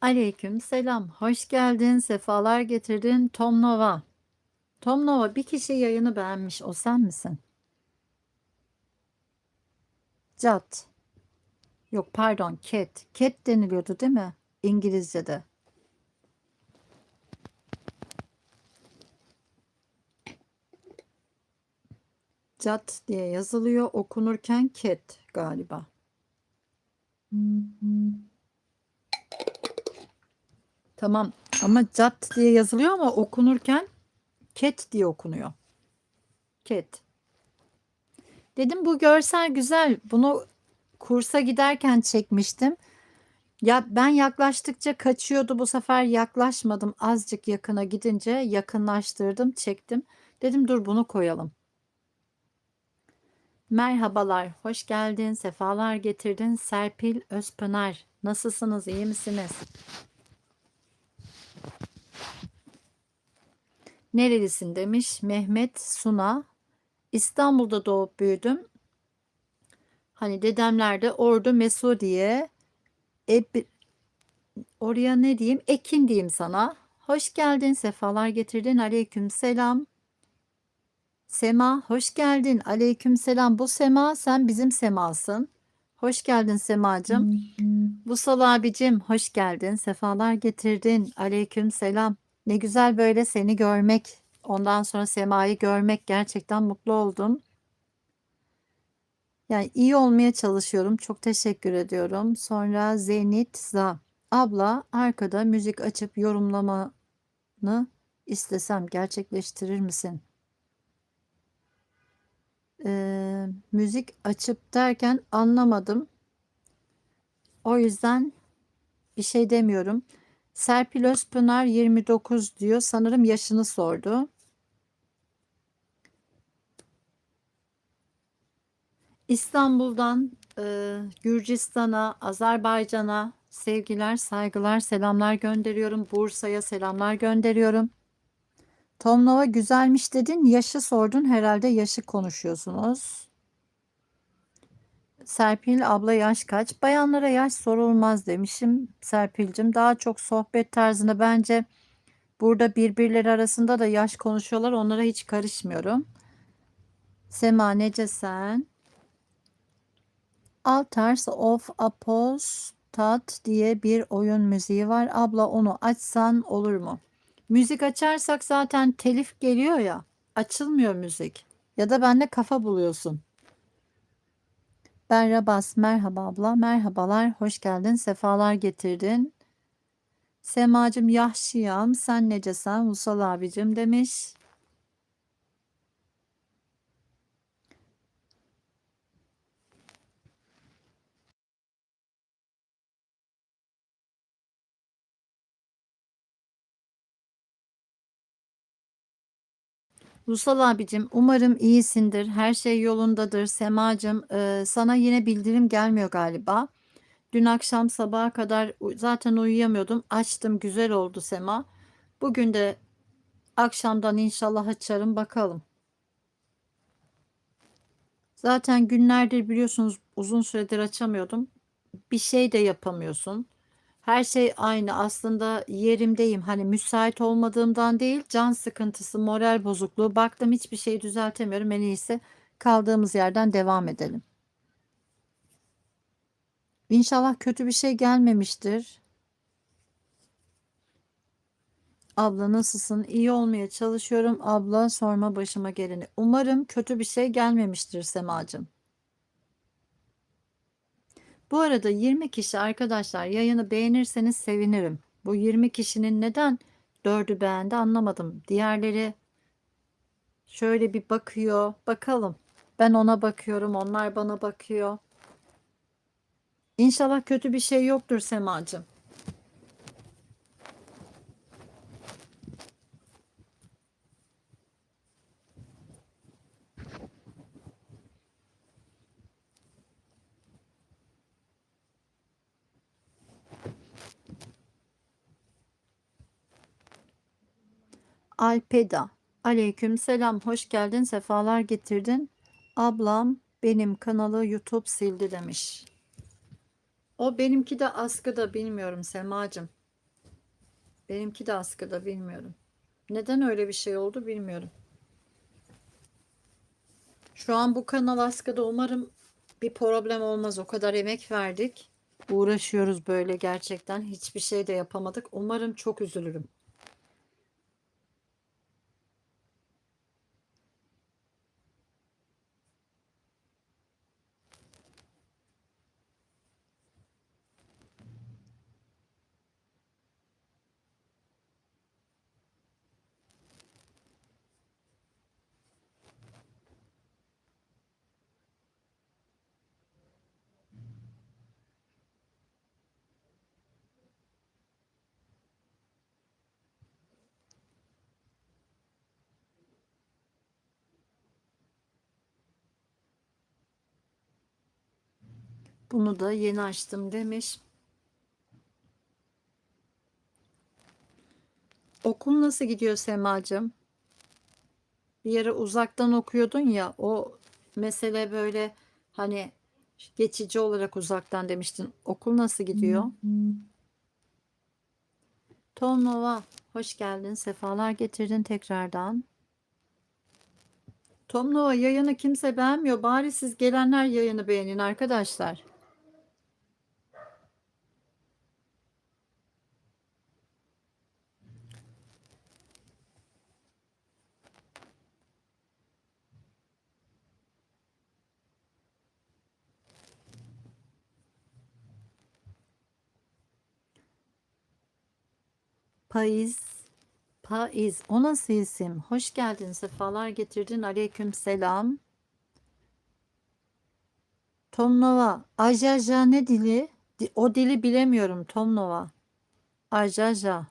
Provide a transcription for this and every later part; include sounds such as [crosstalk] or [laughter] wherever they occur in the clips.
Aleyküm selam. Hoş geldin. Sefalar getirdin. Tom Nova. Tom Nova bir kişi yayını beğenmiş. O sen misin? Cat. Yok pardon cat. Cat deniliyordu değil mi? İngilizce'de. Cat diye yazılıyor. Okunurken cat galiba. Tamam ama cat diye yazılıyor ama okunurken cat diye okunuyor. Cat. Dedim bu görsel güzel. Bunu kursa giderken çekmiştim. Ya ben yaklaştıkça kaçıyordu. Bu sefer yaklaşmadım. Azıcık yakına gidince yakınlaştırdım, çektim. Dedim dur bunu koyalım. Merhabalar, hoş geldin, sefalar getirdin. Serpil Özpınar. Nasılsınız, iyi misiniz? Nerelisin demiş Mehmet Suna. İstanbul'da doğup büyüdüm. Hani dedemler de Ordu Mesudiye. E, oraya ne diyeyim? Ekin diyeyim sana. Hoş geldin, sefalar getirdin. Aleyküm selam. Sema, hoş geldin. Aleyküm selam. Bu Sema, sen bizim Sema'sın. Hoş geldin Semacığım. Vusal abicim, hoş geldin. Sefalar getirdin. Aleyküm selam. Ne güzel böyle seni görmek. Ondan sonra Sema'yı görmek gerçekten mutlu oldum. Yani iyi olmaya çalışıyorum. Çok teşekkür ediyorum. Sonra Zenit Za. Abla arkada müzik açıp yorumlamanı istesem gerçekleştirir misin? Ee, müzik açıp derken anlamadım. O yüzden bir şey demiyorum. Serpil Özpınar 29 diyor. Sanırım yaşını sordu. İstanbul'dan e, Gürcistan'a, Azerbaycan'a sevgiler, saygılar, selamlar gönderiyorum. Bursa'ya selamlar gönderiyorum. Tom Nova güzelmiş dedin. Yaşı sordun. Herhalde yaşı konuşuyorsunuz. Serpil abla yaş kaç? Bayanlara yaş sorulmaz demişim Serpil'cim. Daha çok sohbet tarzında bence burada birbirleri arasında da yaş konuşuyorlar. Onlara hiç karışmıyorum. Sema nece sen? Altars of Apostat diye bir oyun müziği var. Abla onu açsan olur mu? Müzik açarsak zaten telif geliyor ya. Açılmıyor müzik. Ya da benle kafa buluyorsun. Berra Bas, merhaba abla, merhabalar, hoş geldin, sefalar getirdin. Semacım Yahşiyam, sen necesen, Musal abicim demiş. Rusal abicim umarım iyisindir. Her şey yolundadır. Semacım e, sana yine bildirim gelmiyor galiba. Dün akşam sabaha kadar zaten uyuyamıyordum. Açtım güzel oldu Sema. Bugün de akşamdan inşallah açarım bakalım. Zaten günlerdir biliyorsunuz uzun süredir açamıyordum. Bir şey de yapamıyorsun. Her şey aynı. Aslında yerimdeyim. Hani müsait olmadığımdan değil, can sıkıntısı, moral bozukluğu. Baktım hiçbir şeyi düzeltemiyorum. En iyisi kaldığımız yerden devam edelim. İnşallah kötü bir şey gelmemiştir. Abla nasılsın? İyi olmaya çalışıyorum. Abla sorma başıma geleni. Umarım kötü bir şey gelmemiştir Semacığım. Bu arada 20 kişi arkadaşlar yayını beğenirseniz sevinirim. Bu 20 kişinin neden 4'ü beğendi anlamadım. Diğerleri şöyle bir bakıyor. Bakalım. Ben ona bakıyorum. Onlar bana bakıyor. İnşallah kötü bir şey yoktur Semacığım. Alpeda. Aleyküm selam. Hoş geldin. Sefalar getirdin. Ablam benim kanalı YouTube sildi demiş. O benimki de askıda bilmiyorum Semacığım. Benimki de askıda bilmiyorum. Neden öyle bir şey oldu bilmiyorum. Şu an bu kanal askıda umarım bir problem olmaz. O kadar emek verdik. Uğraşıyoruz böyle gerçekten. Hiçbir şey de yapamadık. Umarım çok üzülürüm. Bunu da yeni açtım demiş. Okul nasıl gidiyor Semacığım? Bir yere uzaktan okuyordun ya o mesele böyle hani geçici olarak uzaktan demiştin. Okul nasıl gidiyor? Tom Nova hoş geldin. Sefalar getirdin tekrardan. Tom Nova yayını kimse beğenmiyor. Bari siz gelenler yayını beğenin arkadaşlar. Paiz. Paiz. O nasıl isim? Hoş geldin. Sefalar getirdin. Aleyküm selam. Tomnova. Ajaja ne dili? Di- O dili bilemiyorum Tomnova. Ajaja.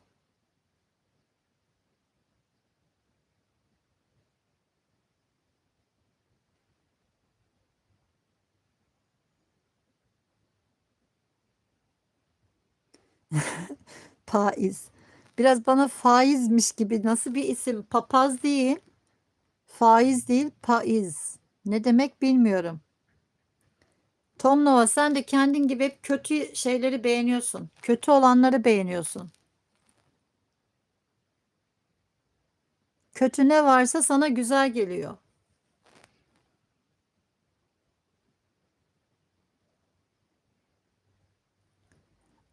[laughs] Faiz. Biraz bana faizmiş gibi. Nasıl bir isim? Papaz değil. Faiz değil, faiz. Ne demek bilmiyorum. Tom Nova sen de kendin gibi hep kötü şeyleri beğeniyorsun. Kötü olanları beğeniyorsun. Kötü ne varsa sana güzel geliyor.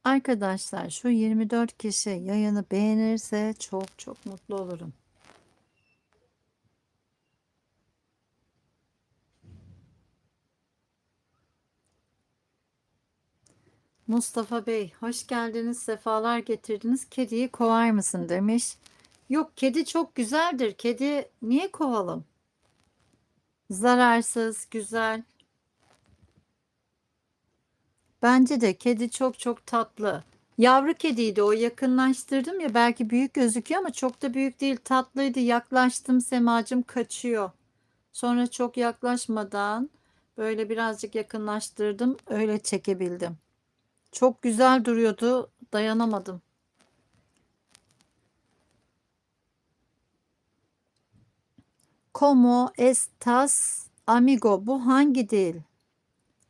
Arkadaşlar şu 24 kişi yayını beğenirse çok çok mutlu olurum. Mustafa Bey, hoş geldiniz, sefalar getirdiniz. Kediyi kovar mısın demiş. Yok, kedi çok güzeldir. Kedi niye kovalım? Zararsız, güzel. Bence de kedi çok çok tatlı. Yavru kediydi o yakınlaştırdım ya belki büyük gözüküyor ama çok da büyük değil tatlıydı. Yaklaştım Semacım kaçıyor. Sonra çok yaklaşmadan böyle birazcık yakınlaştırdım öyle çekebildim. Çok güzel duruyordu dayanamadım. Como estas amigo? Bu hangi dil?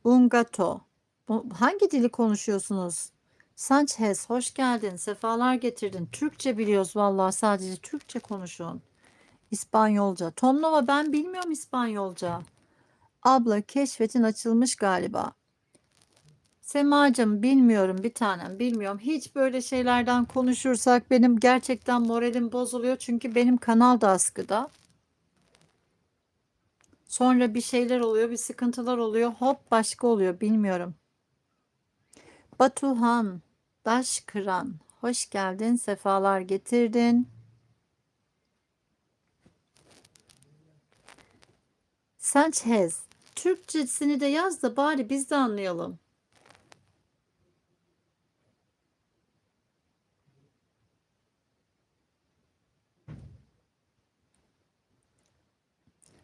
Ungato. Bu, hangi dili konuşuyorsunuz? Sanchez hoş geldin. Sefalar getirdin. Türkçe biliyoruz vallahi sadece Türkçe konuşun. İspanyolca. Tomnova ben bilmiyorum İspanyolca. Abla keşfetin açılmış galiba. Semacım bilmiyorum bir tanem bilmiyorum. Hiç böyle şeylerden konuşursak benim gerçekten moralim bozuluyor. Çünkü benim kanal da askıda. Sonra bir şeyler oluyor, bir sıkıntılar oluyor. Hop başka oluyor bilmiyorum. Batuhan, Daş Kıran, hoş geldin, sefalar getirdin. Sanchez, Türkçesini de yaz da bari biz de anlayalım.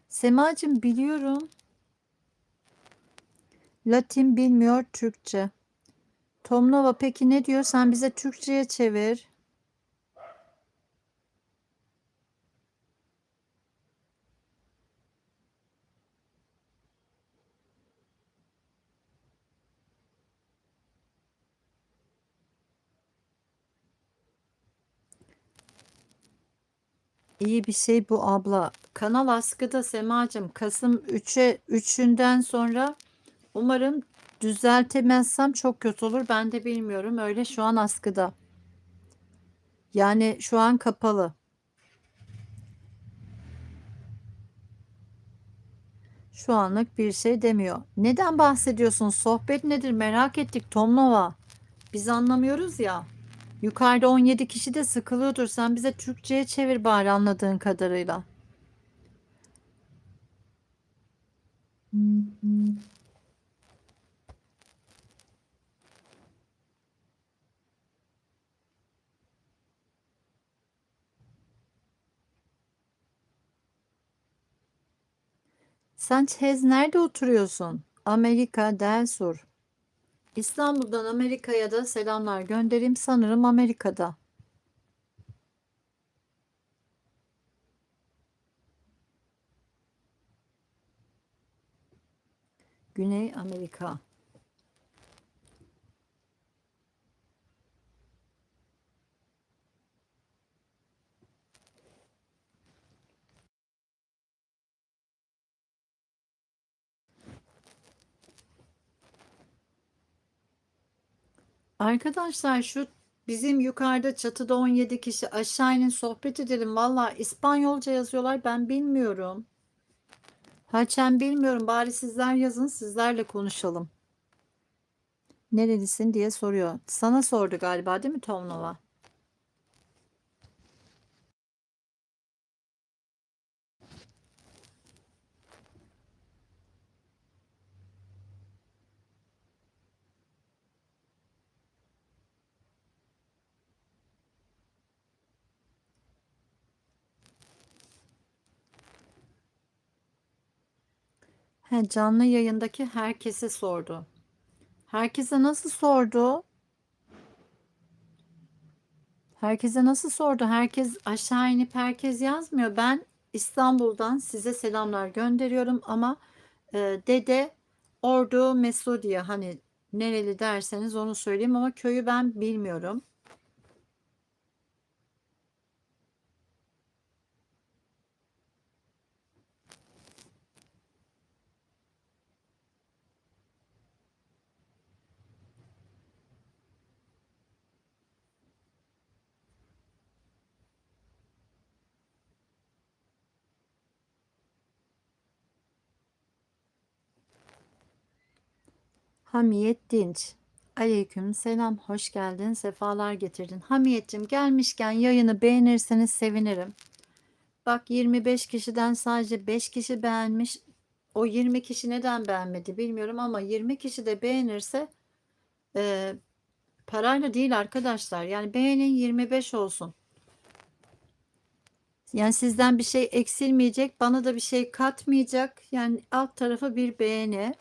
Semacığım biliyorum. Latin bilmiyor Türkçe. Tomnova peki ne diyor? Sen bize Türkçe'ye çevir. İyi bir şey bu abla. Kanal askıda Semacığım. Kasım 3'e 3'ünden sonra umarım düzeltemezsem çok kötü olur. Ben de bilmiyorum. Öyle şu an askıda. Yani şu an kapalı. Şu anlık bir şey demiyor. Neden bahsediyorsun? Sohbet nedir? Merak ettik Tomnova. Biz anlamıyoruz ya. Yukarıda 17 kişi de sıkılıyordur. Sen bize Türkçe'ye çevir bari anladığın kadarıyla. Sen Çez nerede oturuyorsun? Amerika del Sur. İstanbul'dan Amerika'ya da selamlar göndereyim. Sanırım Amerika'da. Güney Amerika. Arkadaşlar şu bizim yukarıda çatıda 17 kişi aşağı inin sohbet edelim. Valla İspanyolca yazıyorlar ben bilmiyorum. Haçen bilmiyorum bari sizler yazın sizlerle konuşalım. Nerelisin diye soruyor. Sana sordu galiba değil mi Tomnova? He, canlı yayındaki herkese sordu. Herkese nasıl sordu? Herkese nasıl sordu? Herkes aşağı inip herkes yazmıyor. Ben İstanbul'dan size selamlar gönderiyorum ama e, dede Ordu Mesudiye hani nereli derseniz onu söyleyeyim ama köyü ben bilmiyorum. Hamiyet Dinç. Aleyküm selam. Hoş geldin. Sefalar getirdin. Hamiyetciğim gelmişken yayını beğenirseniz sevinirim. Bak 25 kişiden sadece 5 kişi beğenmiş. O 20 kişi neden beğenmedi bilmiyorum ama 20 kişi de beğenirse e, parayla değil arkadaşlar. Yani beğenin 25 olsun. Yani sizden bir şey eksilmeyecek, bana da bir şey katmayacak. Yani alt tarafa bir beğeni.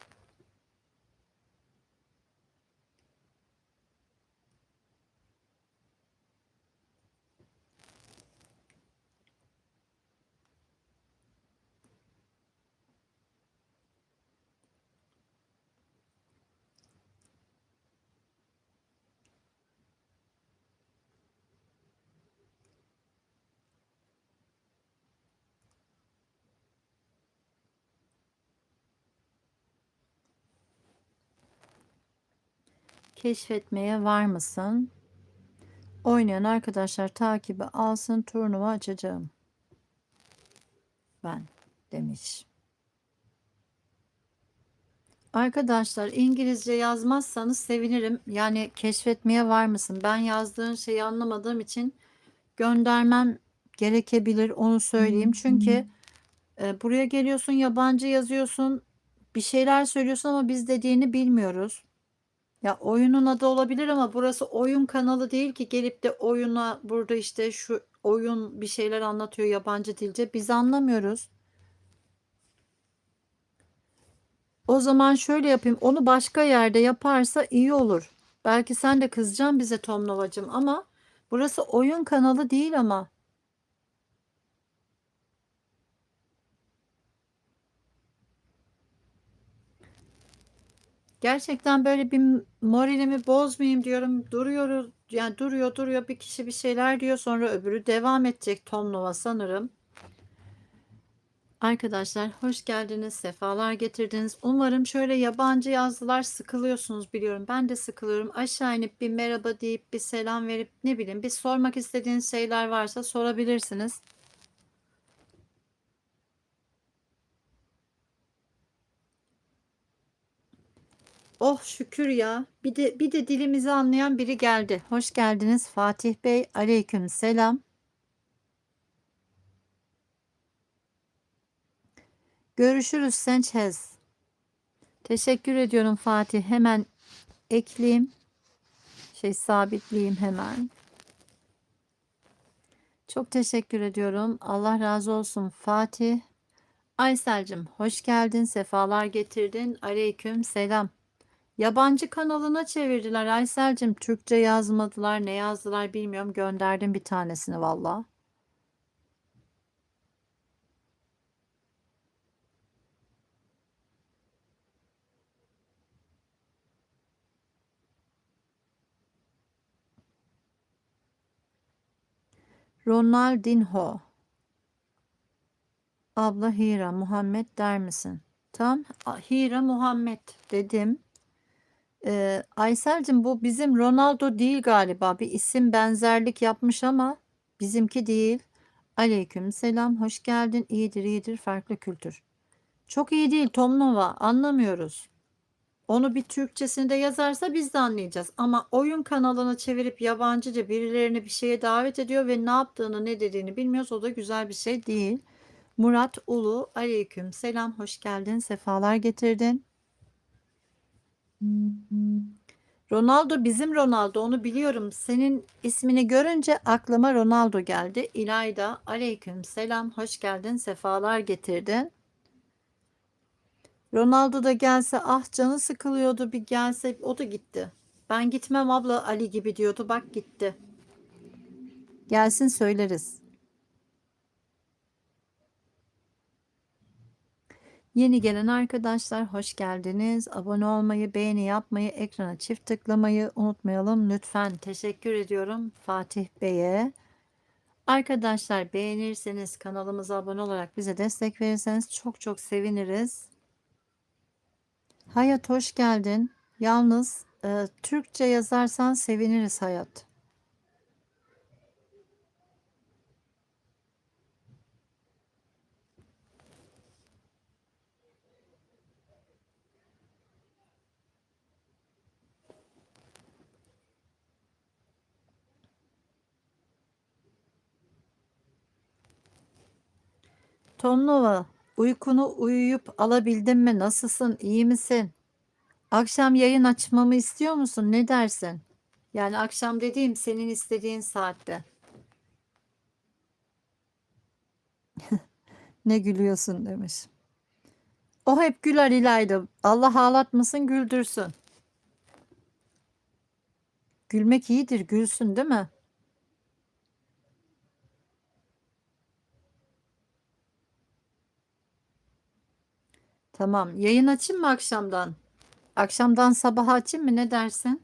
Keşfetmeye var mısın? Oynayan arkadaşlar takibi alsın turnuva açacağım. Ben demiş. Arkadaşlar İngilizce yazmazsanız sevinirim. Yani keşfetmeye var mısın? Ben yazdığın şeyi anlamadığım için göndermem gerekebilir onu söyleyeyim. Çünkü e, buraya geliyorsun yabancı yazıyorsun bir şeyler söylüyorsun ama biz dediğini bilmiyoruz. Ya oyunun adı olabilir ama burası oyun kanalı değil ki gelip de oyuna burada işte şu oyun bir şeyler anlatıyor yabancı dilce. Biz anlamıyoruz. O zaman şöyle yapayım. Onu başka yerde yaparsa iyi olur. Belki sen de kızacaksın bize Tom Novacım ama burası oyun kanalı değil ama. Gerçekten böyle bir moralimi bozmayayım diyorum. Duruyoruz, yani duruyor duruyor bir kişi bir şeyler diyor sonra öbürü devam edecek Tom Nova sanırım. Arkadaşlar hoş geldiniz, sefalar getirdiniz. Umarım şöyle yabancı yazdılar sıkılıyorsunuz biliyorum. Ben de sıkılıyorum. Aşağı inip bir merhaba deyip bir selam verip ne bileyim bir sormak istediğiniz şeyler varsa sorabilirsiniz. Oh şükür ya. Bir de bir de dilimizi anlayan biri geldi. Hoş geldiniz Fatih Bey. Aleyküm selam. Görüşürüz Sanchez. Teşekkür ediyorum Fatih. Hemen ekleyeyim. Şey sabitleyeyim hemen. Çok teşekkür ediyorum. Allah razı olsun Fatih. Aysel'cim hoş geldin. Sefalar getirdin. Aleyküm selam. Yabancı kanalına çevirdiler Aysel'cim. Türkçe yazmadılar. Ne yazdılar bilmiyorum. Gönderdim bir tanesini valla. Ronaldinho. Abla Hira Muhammed der misin? Tam Hira Muhammed dedim. Ee, Aysel'cim bu bizim Ronaldo değil galiba. Bir isim benzerlik yapmış ama bizimki değil. Aleyküm selam. Hoş geldin. İyidir iyidir. Farklı kültür. Çok iyi değil Tomnova. Anlamıyoruz. Onu bir Türkçesinde yazarsa biz de anlayacağız. Ama oyun kanalına çevirip yabancıca birilerini bir şeye davet ediyor ve ne yaptığını ne dediğini bilmiyoruz. O da güzel bir şey değil. Murat Ulu aleyküm selam hoş geldin sefalar getirdin. Ronaldo bizim Ronaldo onu biliyorum. Senin ismini görünce aklıma Ronaldo geldi. İlayda aleyküm selam hoş geldin sefalar getirdin. Ronaldo da gelse ah canı sıkılıyordu bir gelse o da gitti. Ben gitmem abla Ali gibi diyordu bak gitti. Gelsin söyleriz. Yeni gelen arkadaşlar hoş geldiniz. Abone olmayı, beğeni yapmayı, ekrana çift tıklamayı unutmayalım lütfen. Teşekkür ediyorum Fatih Bey'e. Arkadaşlar beğenirseniz kanalımıza abone olarak bize destek verirseniz çok çok seviniriz. Hayat hoş geldin. Yalnız e, Türkçe yazarsan seviniriz Hayat. Tomnova, uykunu uyuyup alabildin mi? Nasılsın? İyi misin? Akşam yayın açmamı istiyor musun? Ne dersin? Yani akşam dediğim senin istediğin saatte. [laughs] Ne gülüyorsun demiş. O hep güler İlayda. Allah ağlatmasın güldürsün. Gülmek iyidir gülsün değil mi? Tamam. Yayın açayım mı akşamdan? Akşamdan sabaha açayım mı? Ne dersin?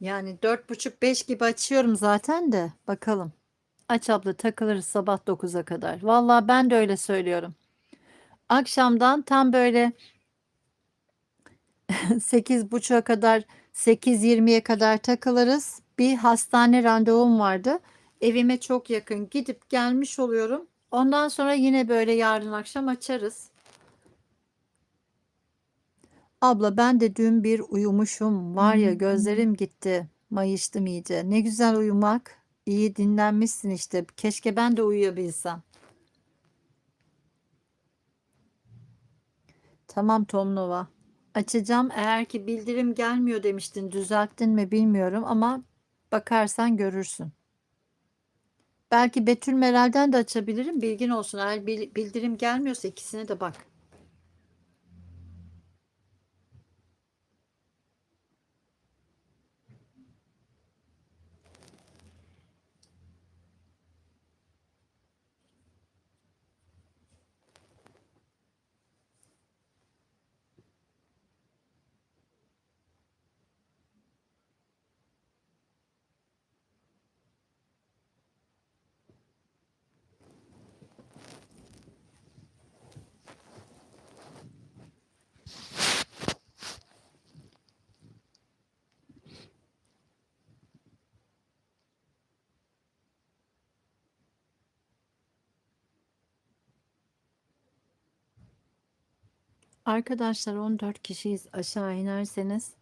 Yani dört buçuk beş gibi açıyorum zaten de bakalım. Aç abla takılırız sabah 9'a kadar. Vallahi ben de öyle söylüyorum. Akşamdan tam böyle [laughs] 8.30'a kadar 8.20'ye kadar takılırız. Bir hastane randevum vardı. Evime çok yakın gidip gelmiş oluyorum. Ondan sonra yine böyle yarın akşam açarız. Abla ben de dün bir uyumuşum. Var ya gözlerim gitti. Mayıştım iyice. Ne güzel uyumak. İyi dinlenmişsin işte. Keşke ben de uyuyabilsem. Tamam Tomnova. Açacağım. Eğer ki bildirim gelmiyor demiştin. Düzelttin mi bilmiyorum ama bakarsan görürsün. Belki Betül Meral'den de açabilirim. Bilgin olsun. Eğer bildirim gelmiyorsa ikisine de bak. Arkadaşlar 14 kişiyiz. Aşağı inerseniz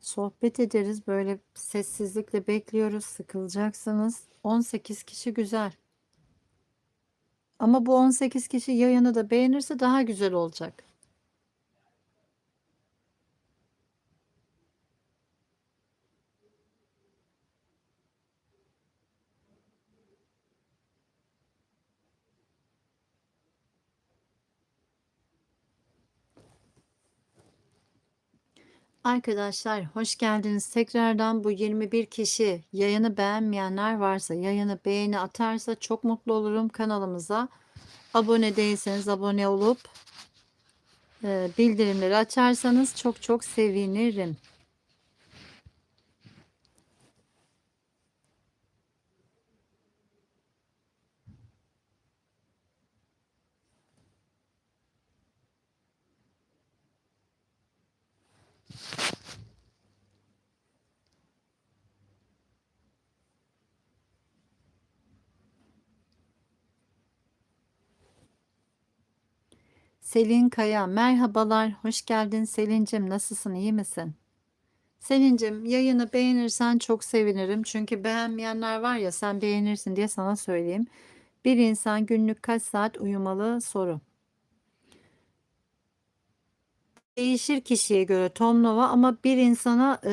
sohbet ederiz. Böyle sessizlikle bekliyoruz. Sıkılacaksınız. 18 kişi güzel. Ama bu 18 kişi yayını da beğenirse daha güzel olacak. Arkadaşlar hoş geldiniz. Tekrardan bu 21 kişi yayını beğenmeyenler varsa yayını beğeni atarsa çok mutlu olurum kanalımıza. Abone değilseniz abone olup e, bildirimleri açarsanız çok çok sevinirim. Selin Kaya merhabalar hoş geldin Selin'cim nasılsın iyi misin? Selin'cim yayını beğenirsen çok sevinirim çünkü beğenmeyenler var ya sen beğenirsin diye sana söyleyeyim. Bir insan günlük kaç saat uyumalı soru. Değişir kişiye göre Tomnova ama bir insana e,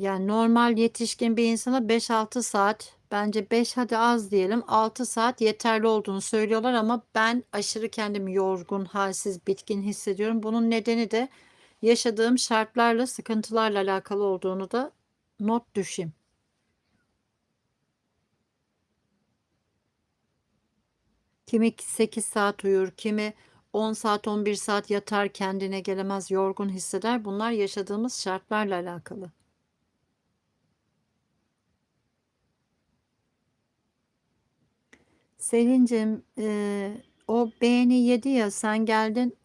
yani normal yetişkin bir insana 5-6 saat bence 5 hadi az diyelim 6 saat yeterli olduğunu söylüyorlar ama ben aşırı kendimi yorgun, halsiz, bitkin hissediyorum. Bunun nedeni de yaşadığım şartlarla, sıkıntılarla alakalı olduğunu da not düşeyim. Kimi 8 saat uyur, kimi 10 saat 11 saat yatar kendine gelemez yorgun hisseder. Bunlar yaşadığımız şartlarla alakalı. Selin'cim e, o beğeni yedi ya sen geldin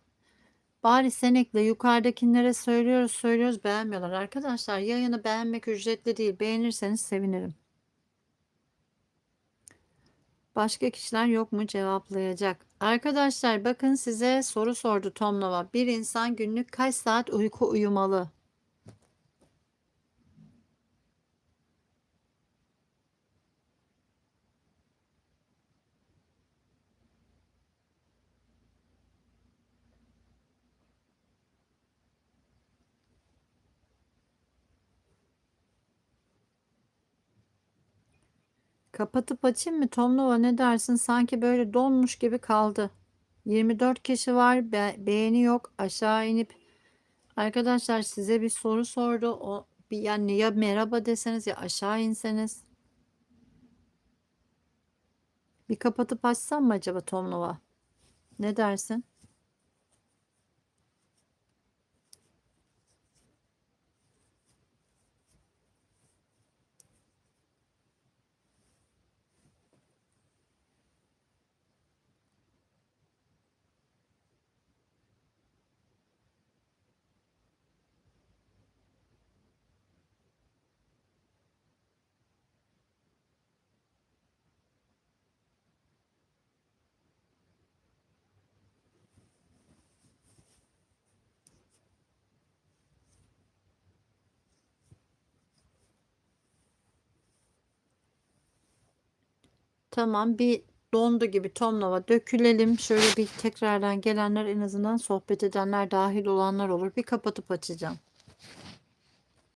bari sen ekle yukarıdakilere söylüyoruz söylüyoruz beğenmiyorlar. Arkadaşlar yayını beğenmek ücretli değil beğenirseniz sevinirim. Başka kişiler yok mu cevaplayacak? Arkadaşlar bakın size soru sordu Tomnova. Bir insan günlük kaç saat uyku uyumalı? Kapatıp açayım mı Tomnova ne dersin? Sanki böyle donmuş gibi kaldı. 24 kişi var. Be beğeni yok. Aşağı inip arkadaşlar size bir soru sordu. O bir yani ya merhaba deseniz ya aşağı inseniz. Bir kapatıp açsam mı acaba Tomnova? Ne dersin? Tamam bir dondu gibi Tomnova dökülelim. Şöyle bir tekrardan gelenler en azından sohbet edenler dahil olanlar olur. Bir kapatıp açacağım.